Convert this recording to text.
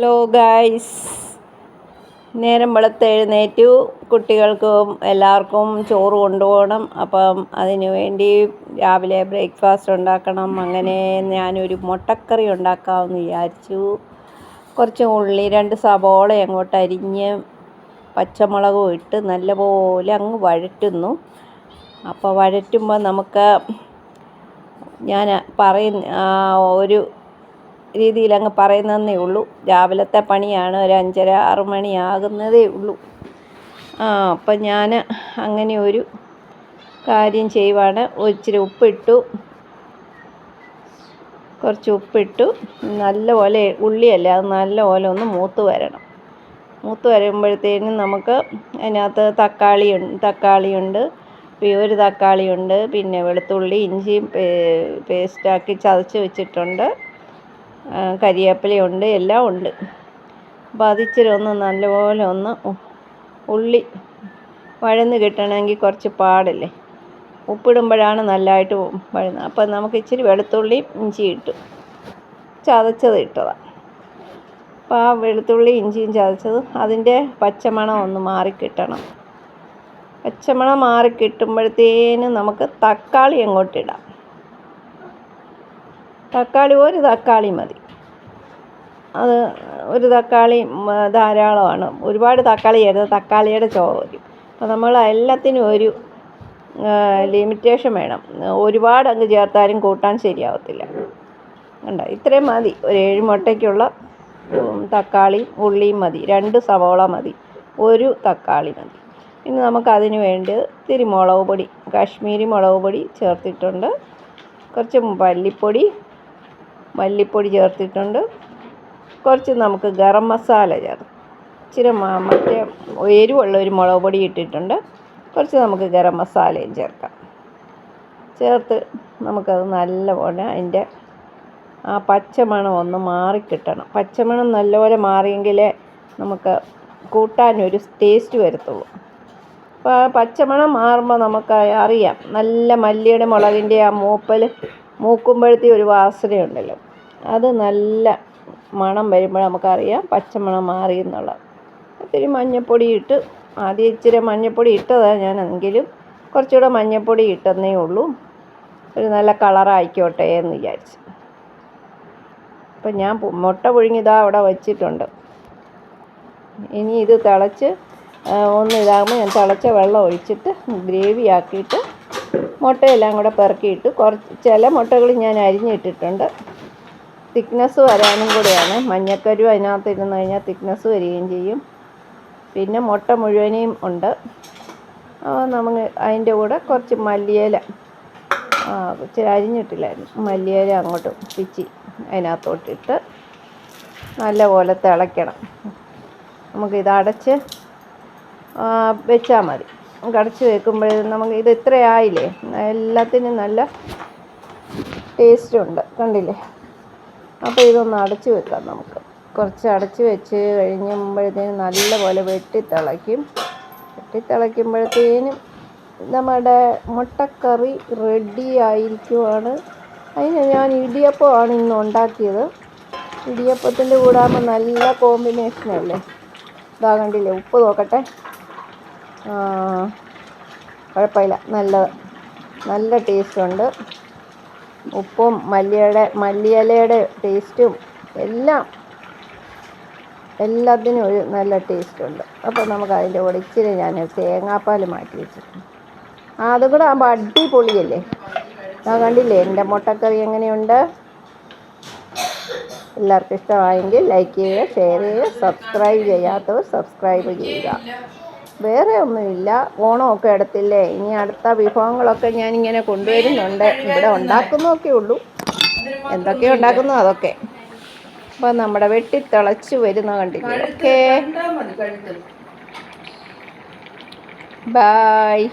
Hello guys നേരം വെളുത്ത് എഴുന്നേറ്റു. കുട്ടികൾക്കും എല്ലാവർക്കും ചോറ് കൊണ്ടുപോകണം. അപ്പം അതിനു വേണ്ടി രാവിലെ ബ്രേക്ക്ഫാസ്റ്റ് ഉണ്ടാക്കണം. അങ്ങനെ ഞാനൊരു മുട്ടക്കറി ഉണ്ടാക്കാമെന്ന് വിചാരിച്ചു. കുറച്ച് ഉള്ളി രണ്ട് സബോള അങ്ങോട്ട് അരിഞ്ഞ് പച്ചമുളകും ഇട്ട് നല്ലപോലെ അങ്ങ് വഴറ്റുന്നു. അപ്പോൾ വഴറ്റുമ്പോൾ നമുക്ക് ഞാൻ പറയുന്ന ഒരു രീതിയിൽ അങ്ങ് പറയുന്നതേ ഉള്ളൂ. രാവിലത്തെ പണിയാണ് ഒരു അഞ്ചര ആറ് മണിയാകുന്നതേ ഉള്ളൂ. ആ അപ്പം ഞാൻ അങ്ങനെ ഒരു കാര്യം ചെയ്യുവാണ്. ഇച്ചിരി ഉപ്പിട്ടു. കുറച്ച് ഉപ്പിട്ടു. നല്ലപോലെ ഉള്ളിയല്ല അത് നല്ലപോലെ ഒന്ന് മൂത്ത് വരണം. മൂത്ത് വരുമ്പോഴത്തേനും നമുക്ക് അതിനകത്ത് തക്കാളി തക്കാളിയുണ്ട്. ഒരു തക്കാളിയുണ്ട്. പിന്നെ വെളുത്തുള്ളി ഇഞ്ചിയും പേസ്റ്റാക്കി ചതച്ച് വെച്ചിട്ടുണ്ട്. കരിവേപ്പിലയുണ്ട് എല്ലാം ഉണ്ട്. അപ്പോൾ അതിച്ചിരി ഒന്ന് നല്ലപോലെ ഒന്ന് ഉള്ളി വഴന്ന് കിട്ടണമെങ്കിൽ കുറച്ച് പാടല്ലേ? ഉപ്പിടുമ്പോഴാണ് നല്ലതായിട്ട് വഴുന്നത് അപ്പോൾ നമുക്ക് ഇച്ചിരി വെളുത്തുള്ളി ഇഞ്ചി ഇട്ടു. ചതച്ചത് ഇട്ടതാണ് അപ്പോൾ ആ വെളുത്തുള്ളി ഇഞ്ചിയും ചതച്ചത് അതിന്റെ പച്ചമണം ഒന്ന് മാറിക്കിട്ടണം പച്ചമണം മാറിക്കിട്ടുമ്പോഴത്തേനും നമുക്ക് തക്കാളി അങ്ങോട്ടിടാം തക്കാളി ഒരു തക്കാളി മതി. അത് ഒരു തക്കാളി ധാരാളമാണ്. ഒരുപാട് തക്കാളി ചേരുന്നത് തക്കാളിയുടെ ചുവ വരും അപ്പോൾ നമ്മൾ എല്ലാത്തിനും ഒരു ലിമിറ്റേഷൻ വേണം. ഒരുപാട് അങ്ങ് ചേർത്താലും കൂട്ടാൻ ശരിയാവത്തില്ല. കണ്ടോ? ഇത്രയും മതി. ഒരു ഏഴ് മുട്ടയ്ക്കുള്ള തക്കാളി ഉള്ളിയും മതി. രണ്ട് സവോള മതി. ഒരു തക്കാളി മതി. ഇനി നമുക്കതിന് വേണ്ടി ഇത്തിരി മുളക് പൊടി. കാശ്മീരി മുളക് പൊടി ചേർത്തിട്ടുണ്ട്. കുറച്ച് മല്ലിപ്പൊടി മല്ലിപ്പൊടി ചേർത്തിട്ടുണ്ട്. കുറച്ച് നമുക്ക് ഗരം മസാല ചേർത്ത് ഇച്ചിരി മറ്റേ എരിവുള്ള ഒരു മുളക് പൊടി ഇട്ടിട്ടുണ്ട്. കുറച്ച് നമുക്ക് ഗരം മസാലയും ചേർക്കാം. ചേർത്ത് നമുക്കത് നല്ലപോലെ അതിന്റെ ആ പച്ചമണം ഒന്ന് മാറിക്കിട്ടണം പച്ചമണം നല്ലപോലെ മാറിയെങ്കിലേ നമുക്ക് കൂട്ടാനൊരു ടേസ്റ്റ് വരത്തുള്ളൂ. അപ്പോൾ ആ പച്ചമണം മാറുമ്പോൾ നമുക്ക് അറിയാം. നല്ല മല്ലിയുടെ മുളകിന്റെ ആ മൂപ്പൽ മൂക്കുമ്പോഴത്തെ ഒരു വാസനയുണ്ടല്ലോ. അത് നല്ല മണം വരുമ്പോൾ നമുക്കറിയാം പച്ചമണം മാറി എന്നുള്ളത് ഇത്തിരി മഞ്ഞൾപ്പൊടി ഇട്ട് ആദ്യം ഇച്ചിരി മഞ്ഞൾപ്പൊടി ഇട്ടതാണ് ഞാൻ എങ്കിലും കുറച്ചുകൂടെ മഞ്ഞൾപ്പൊടി ഇട്ടെന്നേ ഉള്ളൂ. ഒരു നല്ല കളറായിക്കോട്ടെ എന്ന് വിചാരിച്ചു. അപ്പം ഞാൻ മുട്ട പുഴുങ്ങിതാ അവിടെ വച്ചിട്ടുണ്ട്. ഇനി ഇത് തിളച്ച് ഒന്ന് ഇതാകുമ്പോൾ ഞാൻ തിളച്ച വെള്ളം ഒഴിച്ചിട്ട് ഗ്രേവി ആക്കിയിട്ട് മുട്ടയെല്ലാം കൂടെ പെറുക്കിയിട്ട് കുറച്ച് ചില മുട്ടകൾ ഞാൻ അരിഞ്ഞിട്ടിട്ടുണ്ട്. തിക്നെസ് വരാനും കൂടെയാണ്. മഞ്ഞക്കരു അതിനകത്ത് ഇരുന്ന് കഴിഞ്ഞാൽ തിക്നെസ് വരികയും ചെയ്യും. പിന്നെ മുട്ട മുഴുവനെയും ഉണ്ട്. നമുക്ക് അതിന്റെ കൂടെ കുറച്ച് മല്ലിയില. ഇച്ചിരി അരിഞ്ഞിട്ടില്ലായിരുന്നു. മല്ലിയില അങ്ങോട്ട് പിച്ചി അതിനകത്തോട്ടിട്ട് നല്ലപോലെ തിളയ്ക്കണം. നമുക്കിത് അടച്ച് വെച്ചാൽ മതി. അടച്ച് വെക്കുമ്പോഴേ നമുക്ക് ഇത് ഇത്രയായില്ലേ? എല്ലാത്തിനും നല്ല ടേസ്റ്റുണ്ട്. കണ്ടില്ലേ? അപ്പോൾ ഇതൊന്ന് അടച്ച് വെക്കാം നമുക്ക്. കുറച്ച് അടച്ച് വെച്ച് കഴിയുമ്പോഴത്തേനും നല്ലപോലെ വെട്ടിത്തിളയ്ക്കും. വെട്ടിത്തിളയ്ക്കുമ്പോഴത്തേനും വെട്ടി തിളയ്ക്കുമ്പോഴത്തേനും നമ്മുടെ മുട്ടക്കറി റെഡി ആയിരിക്കുവാണ്. അതിന് ഞാൻ ഇടിയപ്പമാണ് ഇന്ന് ഉണ്ടാക്കിയത്. ഇടിയപ്പത്തിന്റെ കൂടാകുമ്പോൾ നല്ല കോമ്പിനേഷനല്ലേ ഇതാ കണ്ടില്ലേ? ഉപ്പ് നോക്കട്ടെ. കുഴപ്പമില്ല. നല്ലത് നല്ല ടേസ്റ്റുണ്ട് ഉപ്പും മല്ലിയുടെ മല്ലിയിലയുടെ ടേസ്റ്റും എല്ലാം എല്ലാത്തിനും ഒരു നല്ല ടേസ്റ്റ് ഉണ്ട്. അപ്പോൾ നമുക്ക് അതിന്റെ കൂടെ ഇച്ചിരി ഞാൻ തേങ്ങാപ്പാൽ മാറ്റി വെച്ചിട്ടുണ്ട്. അതും കൂടെ ആകുമ്പോൾ അടിപൊളിയല്ലേ? ഞാൻ കണ്ടില്ലേ? എന്റെ മുട്ടക്കറി എങ്ങനെയുണ്ട്? എല്ലാവർക്കും ഇഷ്ടമായെങ്കിൽ ലൈക്ക് ചെയ്യുക ഷെയർ ചെയ്യുക സബ്സ്ക്രൈബ് ചെയ്യാത്തവർ സബ്സ്ക്രൈബ് ചെയ്യുക. വേറെ ഒന്നുമില്ല ഓണമൊക്കെ അടുത്തില്ലേ? ഇനി അടുത്ത വിഭവങ്ങളൊക്കെ ഞാനിങ്ങനെ കൊണ്ടുവരുന്നുണ്ട്. ഇവിടെ ഉണ്ടാക്കുന്നൊക്കെ ഉള്ളൂ എന്തൊക്കെ ഉണ്ടാക്കുന്നു അതൊക്കെ. അപ്പൊ നമ്മുടെ വെട്ടി തിളച്ച് വരുന്ന കണ്ടില്ലേ? ഓക്കേ. ബായ്